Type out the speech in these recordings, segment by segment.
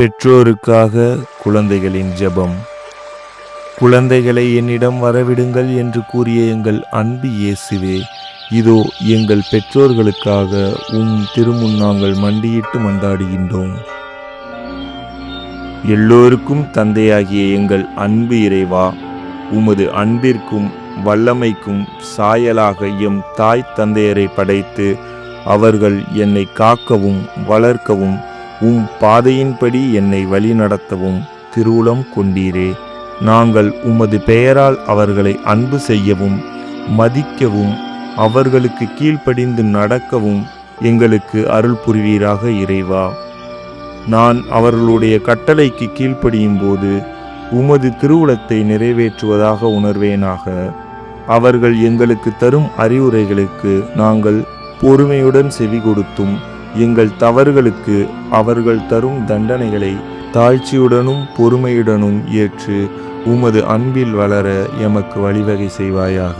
பெற்றோருக்காக குழந்தைகளின் ஜெபம். குழந்தைகளை என்னிடம் வரவிடுங்கள் என்று கூறிய எங்கள் அன்பு இயேசுவே இதோ எங்கள் பெற்றோர்களுக்காக உம் திருமுன் நாங்கள் மண்டியிட்டு மன்றாடுகின்றோம் எல்லோருக்கும் தந்தையாகிய எங்கள் அன்பு இறைவா உமது அன்பிற்கும் வல்லமைக்கும் சாயலாக எம் தாய் தந்தையரை படைத்து அவர்கள் என்னை காக்கவும் வளர்க்கவும் உம் பாதையின்படி என்னை வழிநடத்தவும் திருவுளம் கொண்டீரே. நாங்கள் உமது பெயரால் அவர்களை அன்பு செய்யவும் மதிக்கவும் அவர்களுக்கு கீழ்ப்படிந்து நடக்கவும் எங்களுக்கு அருள் புரிவீராக இறைவா. நான் அவர்களுடைய கட்டளைக்கு கீழ்ப்படியும் போது உமது திருவுளத்தை நிறைவேற்றுவதாக உணர்வேனாக. அவர்கள் எங்களுக்கு தரும் அறிவுரைகளுக்கு நாங்கள் பொறுமையுடன் செவி கொடுத்தும் எங்கள் தவறுகளுக்கு அவர்கள் தரும் தண்டனைகளை தாழ்ச்சியுடனும் பொறுமையுடனும் ஏற்று உமது அன்பில் வளர எமக்கு வழிவகை செய்வாயாக.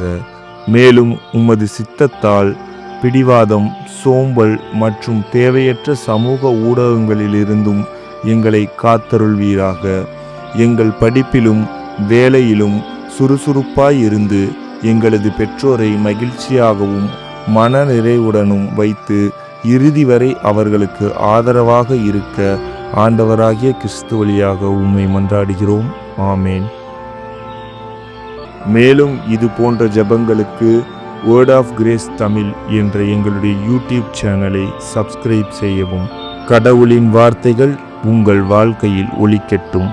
மேலும் உமது சித்தத்தால் பிடிவாதம் சோம்பல் மற்றும் தேவையற்ற சமூக ஊடகங்களிலிருந்தும் எங்களை காத்தருள்வீராக. எங்கள் படிப்பிலும் வேலையிலும் சுறுசுறுப்பாய் இருந்து எங்களது பெற்றோரை மகிழ்ச்சியாகவும் மன நிறைவுடனும் வைத்து இறுதி வரை அவர்களுக்கு ஆதரவாக இருக்க ஆண்டவராகிய கிறிஸ்து வழியாக உண்மை மன்றாடுகிறோம். ஆமேன். மேலும் இது போன்ற ஜெபங்களுக்கு வேர்ட் ஆஃப் கிரேஸ் தமிழ் என்ற எங்களுடைய யூடியூப் சேனலை சப்ஸ்கிரைப் செய்யவும். கடவுளின் வார்த்தைகள் உங்கள் வாழ்க்கையில் ஒலிக்கட்டும்.